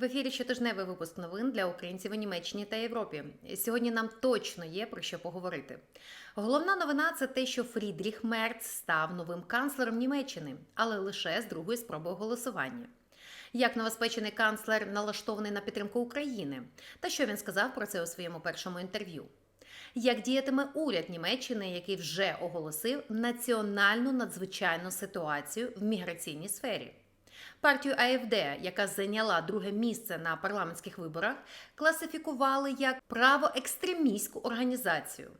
В ефірі щотижневий випуск новин для українців у Німеччині та Європі. Сьогодні нам точно є про що поговорити. Головна новина це те, що Фрідріх Мерц став новим канцлером Німеччини, але лише з другої спроби голосування. Як новоспечений канцлер налаштований на підтримку України, та що він сказав про це у своєму першому інтерв'ю. Як діятиме уряд Німеччини, який вже оголосив національну надзвичайну ситуацію в міграційній сфері? Партію АФД, яка зайняла друге місце на парламентських виборах, класифікували як правоекстремістську організацію.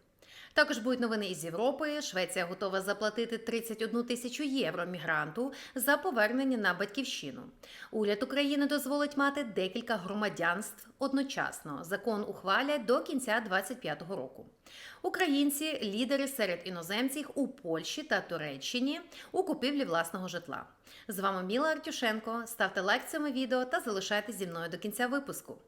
Також будуть новини із Європи. Швеція готова заплатити 31 тисячу євро мігранту за повернення на батьківщину. Уряд України дозволить мати декілька громадянств одночасно. Закон ухвалять до кінця 2025 року. Українці лідери серед іноземців у Польщі та Туреччині у купівлі власного житла. З вами Міла Артюшенко. Ставте лайк цьому відео та залишайтесь зі мною до кінця випуску.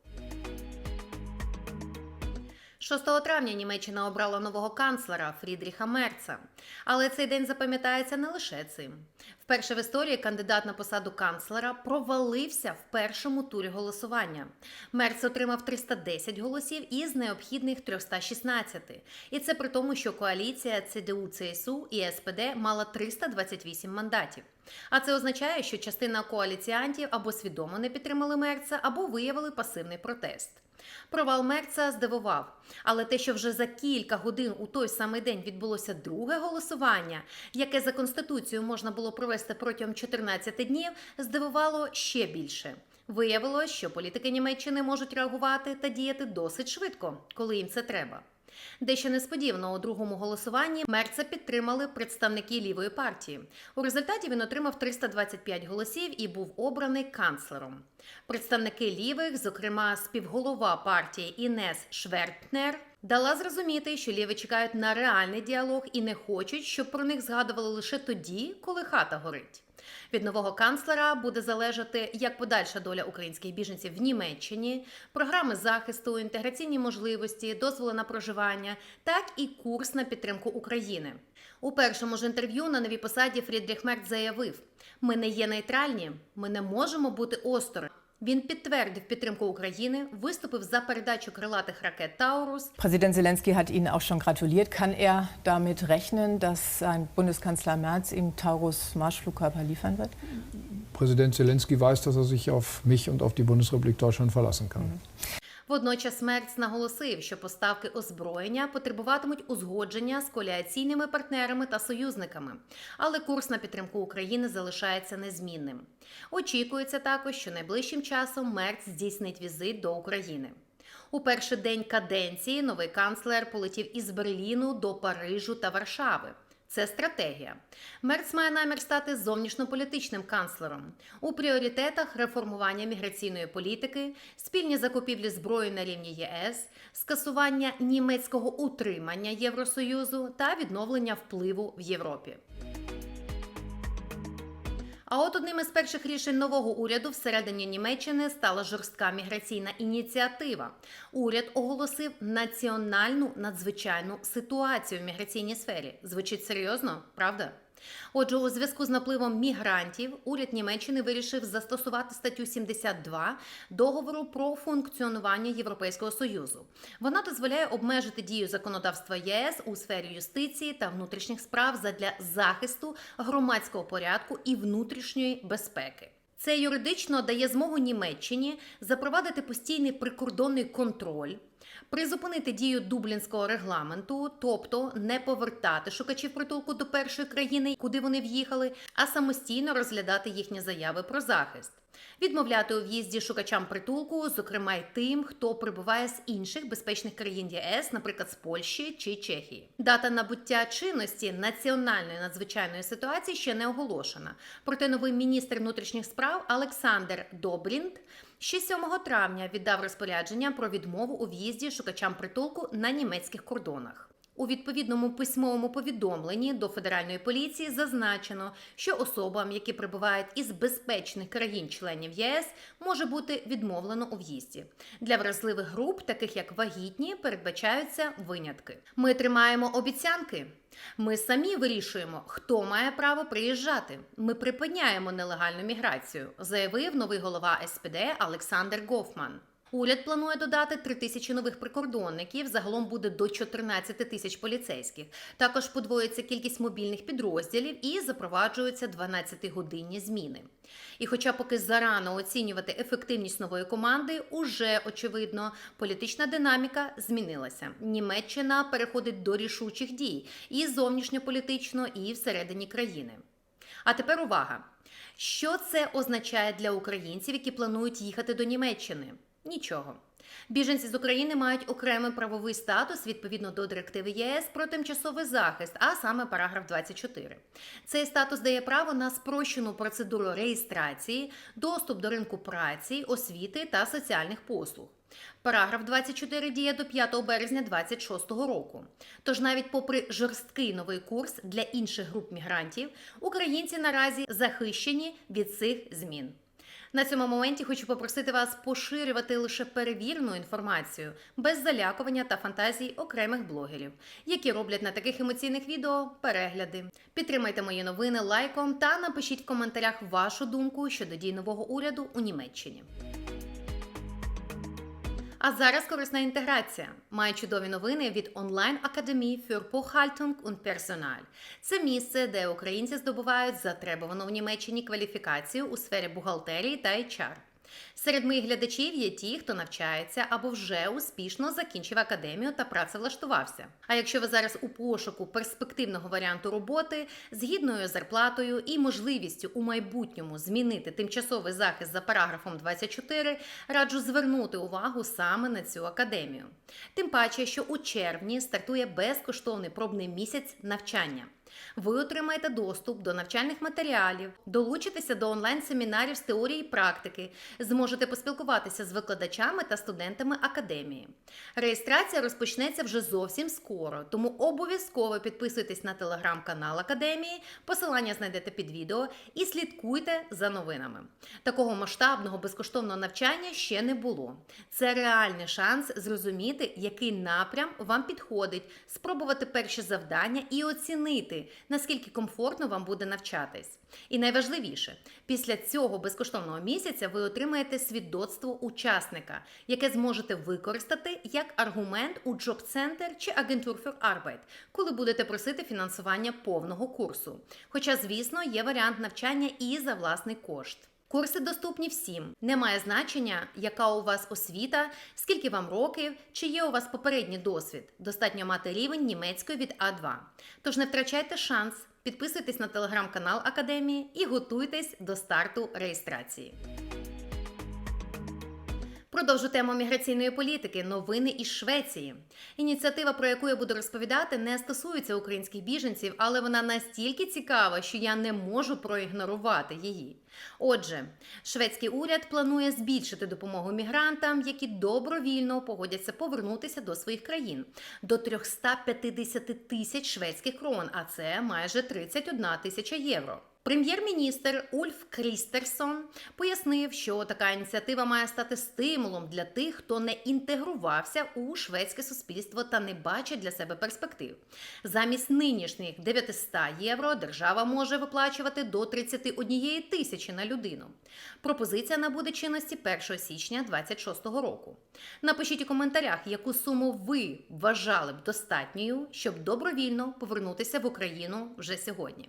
6 травня Німеччина обрала нового канцлера Фрідріха Мерца. Але цей день запам'ятається не лише цим. Вперше в історії кандидат на посаду канцлера провалився в першому турі голосування. Мерц отримав 310 голосів із необхідних 316. І це при тому, що коаліція ЦДУ, ЦСУ і СПД мала 328 мандатів. А це означає, що частина коаліціантів або свідомо не підтримали Мерца, або виявили пасивний протест. Провал Мерца здивував, але те, що вже за кілька годин у той самий день відбулося друге голосування, яке за конституцією можна було провести протягом 14 днів, здивувало ще більше. Виявилось, що політики Німеччини можуть реагувати та діяти досить швидко, коли їм це треба. Дещо несподівано у другому голосуванні Мерца підтримали представники лівої партії. У результаті він отримав 325 голосів і був обраний канцлером. Представники лівих, зокрема співголова партії Інес Швертнер, дала зрозуміти, що ліві чекають на реальний діалог і не хочуть, щоб про них згадували лише тоді, коли хата горить. Від нового канцлера буде залежати як подальша доля українських біженців в Німеччині, програми захисту, інтеграційні можливості, дозволи на проживання, так і курс на підтримку України. У першому ж інтерв'ю на новій посаді Фрідріх Мерц заявив: ми не є нейтральні, ми не можемо бути осторонь. Він підтвердив підтримку України, виступив за передачу крилатих ракет Таурус. Präsident Zelensky hat Ihnen auch schon gratuliert. Kann er damit rechnen, dass ein Bundeskanzler Merz ihm Taurus Marschflugkörper liefern wird? Präsident Zelensky weiß, dass er sich auf mich und auf die Bundesrepublik Deutschland verlassen kann. Водночас Мерц наголосив, що поставки озброєння потребуватимуть узгодження з коаліційними партнерами та союзниками, але курс на підтримку України залишається незмінним. Очікується також, що найближчим часом Мерц здійснить візит до України. У перший день каденції новий канцлер полетів із Берліну до Парижу та Варшави. Це стратегія. Мерц має намір стати зовнішньополітичним канцлером. У пріоритетах реформування міграційної політики, спільні закупівлі зброї на рівні ЄС, скасування німецького утримання Євросоюзу та відновлення впливу в Європі. А от одним із перших рішень нового уряду всередині Німеччини стала жорстка міграційна ініціатива. Уряд оголосив національну надзвичайну ситуацію в міграційній сфері. Звучить серйозно, правда? Отже, у зв'язку з напливом мігрантів уряд Німеччини вирішив застосувати статтю 72 договору про функціонування Європейського союзу. Вона дозволяє обмежити дію законодавства ЄС у сфері юстиції та внутрішніх справ задля захисту громадського порядку і внутрішньої безпеки. Це юридично дає змогу Німеччині запровадити постійний прикордонний контроль, призупинити дію дублінського регламенту, тобто не повертати шукачів притулку до першої країни, куди вони в'їхали, а самостійно розглядати їхні заяви про захист. Відмовляти у в'їзді шукачам притулку, зокрема й тим, хто прибуває з інших безпечних країн ЄС, наприклад, з Польщі чи Чехії. Дата набуття чинності національної надзвичайної ситуації ще не оголошена. Проте новий міністр внутрішніх справ Олександр Добрінд ще 7 травня віддав розпорядження про відмову у в'їзді шукачам притулку на німецьких кордонах. У відповідному письмовому повідомленні до федеральної поліції зазначено, що особам, які прибувають із безпечних країн-членів ЄС, може бути відмовлено у в'їзді. Для вразливих груп, таких як вагітні, передбачаються винятки. Ми тримаємо обіцянки. Ми самі вирішуємо, хто має право приїжджати. Ми припиняємо нелегальну міграцію, заявив новий голова СПД Олександр Гофман. Уряд планує додати 3 тисячі нових прикордонників. Загалом буде до 14 тисяч поліцейських. Також подвоїться кількість мобільних підрозділів і запроваджуються 12-годинні зміни. І, хоча поки зарано оцінювати ефективність нової команди, уже очевидно, політична динаміка змінилася. Німеччина переходить до рішучих дій і зовнішньополітично, і всередині країни. А тепер увага! Що це означає для українців, які планують їхати до Німеччини? Нічого. Біженці з України мають окремий правовий статус відповідно до директиви ЄС про тимчасовий захист, а саме параграф 24. Цей статус дає право на спрощену процедуру реєстрації, доступ до ринку праці, освіти та соціальних послуг. Параграф 24 діє до 5 березня 2026 року. Тож навіть попри жорсткий новий курс для інших груп мігрантів, українці наразі захищені від цих змін. На цьому моменті хочу попросити вас поширювати лише перевірну інформацію без залякування та фантазій окремих блогерів, які роблять на таких емоційних відео перегляди. Підтримайте мої новини лайком та напишіть в коментарях вашу думку щодо дій нового уряду у Німеччині. А зараз корисна інтеграція. Має чудові новини від онлайн академії für Buchhaltung und Personal. Це місце, де українці здобувають затребувану в Німеччині кваліфікацію у сфері бухгалтерії та HR. Серед моїх глядачів є ті, хто навчається або вже успішно закінчив академію та працевлаштувався. А якщо ви зараз у пошуку перспективного варіанту роботи з гідною зарплатою і можливістю у майбутньому змінити тимчасовий захист за параграфом 24, раджу звернути увагу саме на цю академію. Тим паче, що у червні стартує безкоштовний пробний місяць навчання. Ви отримаєте доступ до навчальних матеріалів, долучитеся до онлайн-семінарів з теорії і практики, зможете поспілкуватися з викладачами та студентами академії. Реєстрація розпочнеться вже зовсім скоро, тому обов'язково підписуйтесь на телеграм-канал Академії, посилання знайдете під відео і слідкуйте за новинами. Такого масштабного безкоштовного навчання ще не було. Це реальний шанс зрозуміти, який напрям вам підходить, спробувати перші завдання і оцінити, наскільки комфортно вам буде навчатись. І найважливіше, після цього безкоштовного місяця ви отримаєте свідоцтво учасника, яке зможете використати як аргумент у Джоб-центр чи Агентур für Arbeit, коли будете просити фінансування повного курсу. Хоча, звісно, є варіант навчання і за власний кошт. Курси доступні всім. Немає значення, яка у вас освіта, скільки вам років, чи є у вас попередній досвід. Достатньо мати рівень німецької від А2. Тож не втрачайте шанс, підписуйтесь на телеграм-канал Академії і готуйтесь до старту реєстрації. Продовжу тему міграційної політики новини із Швеції. Ініціатива, про яку я буду розповідати, не стосується українських біженців, але вона настільки цікава, що я не можу проігнорувати її. Отже, шведський уряд планує збільшити допомогу мігрантам, які добровільно погодяться повернутися до своїх країн до 350 тисяч шведських крон, а це майже 31 тисяча євро. Прем'єр-міністр Ульф Крістерсон пояснив, що така ініціатива має стати стимулом для тих, хто не інтегрувався у шведське суспільство та не бачить для себе перспектив. Замість нинішніх 900 євро держава може виплачувати до 31 тисячі на людину. Пропозиція набуде чинності 1 січня 2026 року. Напишіть у коментарях, яку суму ви вважали б достатньою, щоб добровільно повернутися в Україну вже сьогодні.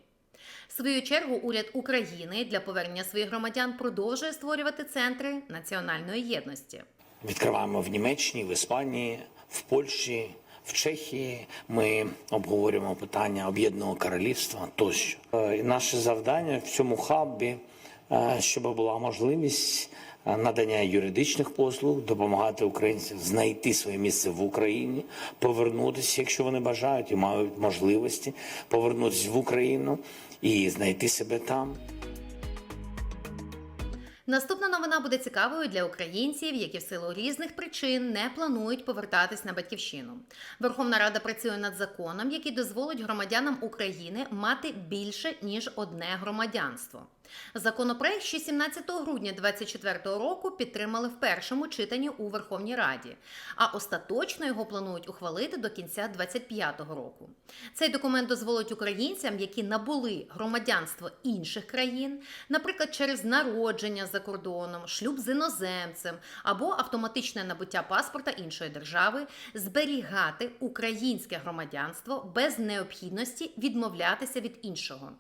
В свою чергу уряд України для повернення своїх громадян продовжує створювати центри національної єдності. Відкриваємо в Німеччині, в Іспанії, в Польщі, в Чехії. Ми обговорюємо питання об'єднаного королівства тощо. Е, Наше завдання в цьому хабі, е, щоб була можливість надання юридичних послуг, допомагати українцям знайти своє місце в Україні, повернутися, якщо вони бажають і мають можливості повернутися в Україну і знайти себе там. Наступна новина буде цікавою для українців, які в силу різних причин не планують повертатись на батьківщину. Верховна Рада працює над законом, який дозволить громадянам України мати більше ніж одне громадянство. Законопроект ще 17 грудня 2024 року підтримали в першому читанні у Верховній Раді, а остаточно його планують ухвалити до кінця 2025 року. Цей документ дозволить українцям, які набули громадянство інших країн, наприклад, через народження за кордоном, шлюб з іноземцем або автоматичне набуття паспорта іншої держави, зберігати українське громадянство без необхідності відмовлятися від іншого.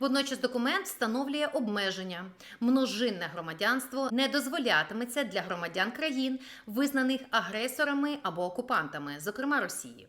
Водночас документ встановлює обмеження. Множинне громадянство не дозволятиметься для громадян країн, визнаних агресорами або окупантами, зокрема Росії.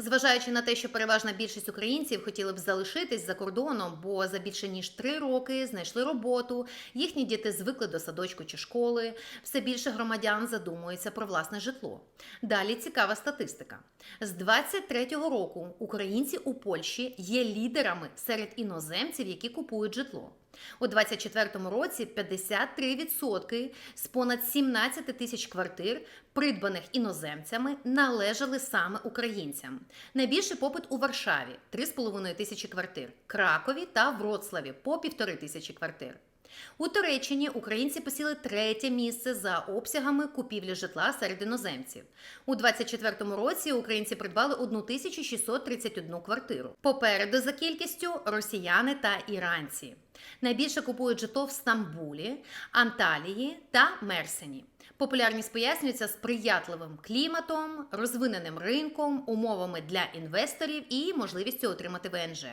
Зважаючи на те, що переважна більшість українців хотіли б залишитись за кордоном, бо за більше ніж три роки знайшли роботу, їхні діти звикли до садочку чи школи, все більше громадян задумуються про власне житло. Далі цікава статистика. З 23-го року українці у Польщі є лідерами серед іноземців, які купують житло. У 24-му році 53% з понад 17 тисяч квартир, придбаних іноземцями, належали саме українцям. Найбільший попит у Варшаві 3,5 тисячі квартир, Кракові та Вроцлаві по півтори тисячі квартир. У Туреччині українці посіли третє місце за обсягами купівлі житла серед іноземців. У 24-му році українці придбали 1631 квартиру. Попереду за кількістю росіяни та іранці. Найбільше купують житло в Стамбулі, Анталії та Мерсені. Популярність пояснюється сприятливим кліматом, розвиненим ринком, умовами для інвесторів і можливістю отримати ВНЖ.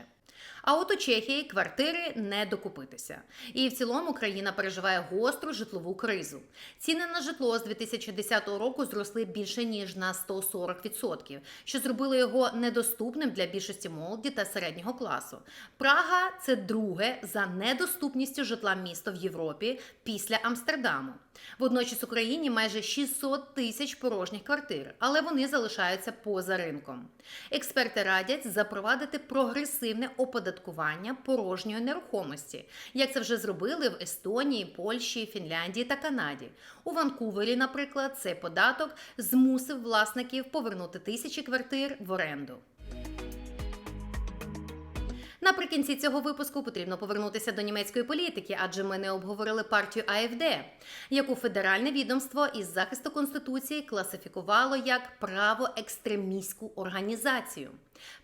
А от у Чехії квартири не докупитися. І в цілому країна переживає гостру житлову кризу. Ціни на житло з 2010 року зросли більше ніж на 140%, що зробило його недоступним для більшості молоді та середнього класу. Прага це друге за недоступністю житла місто в Європі після Амстердаму. Водночас в Україні майже 600 тисяч порожніх квартир, але вони залишаються поза ринком. Експерти радять запровадити прогресивне оподаткування порожньої нерухомості, як це вже зробили в Естонії, Польщі, Фінляндії та Канаді. У Ванкувері, наприклад, цей податок змусив власників повернути тисячі квартир в оренду. Наприкінці цього випуску потрібно повернутися до німецької політики, адже ми не обговорили партію АФД, яку федеральне відомство із захисту конституції класифікувало як правоекстремістську організацію.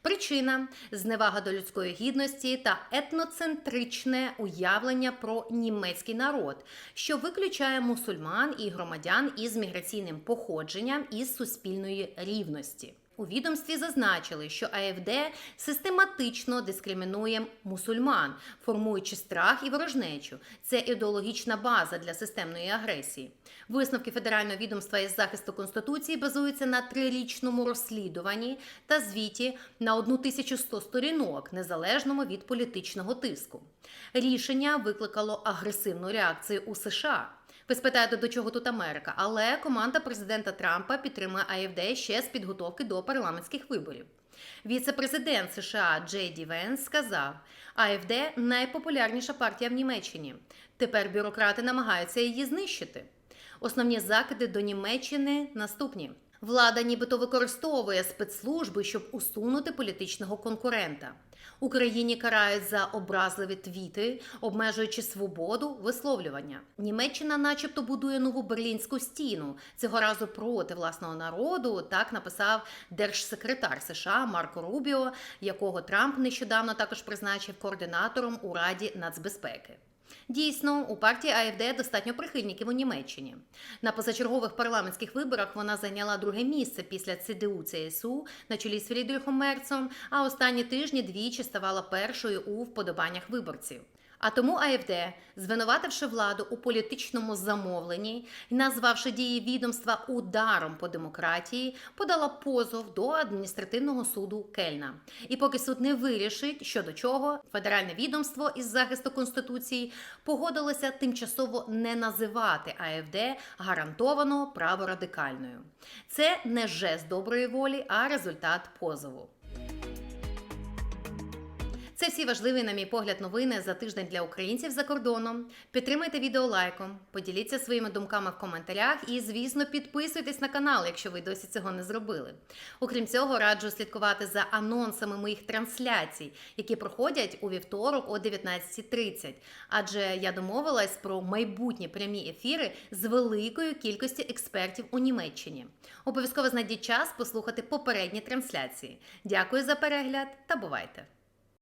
Причина зневага до людської гідності та етноцентричне уявлення про німецький народ, що виключає мусульман і громадян із міграційним походженням із суспільної рівності. У відомстві зазначили, що АФД систематично дискримінує мусульман, формуючи страх і ворожнечу. Це ідеологічна база для системної агресії. Висновки федерального відомства із захисту конституції базуються на трирічному розслідуванні та звіті на 1100 сторінок, незалежному від політичного тиску. Рішення викликало агресивну реакцію у США. Ви спитаєте, до чого тут Америка, але команда президента Трампа підтримує АФД ще з підготовки до парламентських виборів. Віце-президент США Джей Ді Венс сказав, АФД найпопулярніша партія в Німеччині. Тепер бюрократи намагаються її знищити. Основні закиди до Німеччини наступні. Влада нібито використовує спецслужби, щоб усунути політичного конкурента. Україні карають за образливі твіти, обмежуючи свободу висловлювання. Німеччина, начебто, будує нову берлінську стіну цього разу проти власного народу. Так написав держсекретар США Марко Рубіо, якого Трамп нещодавно також призначив координатором у Раді нацбезпеки. Дійсно, у партії АФД достатньо прихильників у Німеччині. На позачергових парламентських виборах вона зайняла друге місце після ЦДУ ЦСУ на чолі з Фрідріхом Мерцом, а останні тижні двічі ставала першою у вподобаннях виборців. А тому АФД, звинувативши владу у політичному замовленні і назвавши дії відомства ударом по демократії, подала позов до адміністративного суду Кельна. І поки суд не вирішить, що до чого, федеральне відомство із захисту конституції погодилося тимчасово не називати АФД гарантовано праворадикальною. Це не жест доброї волі, а результат позову. Це всі важливі, на мій погляд, новини за тиждень для українців за кордоном. Підтримайте відео лайком, поділіться своїми думками в коментарях і, звісно, підписуйтесь на канал, якщо ви досі цього не зробили. Окрім цього, раджу слідкувати за анонсами моїх трансляцій, які проходять у вівторок о 19.30. Адже я домовилась про майбутні прямі ефіри з великою кількістю експертів у Німеччині. Обов'язково знайдіть час послухати попередні трансляції. Дякую за перегляд та бувайте!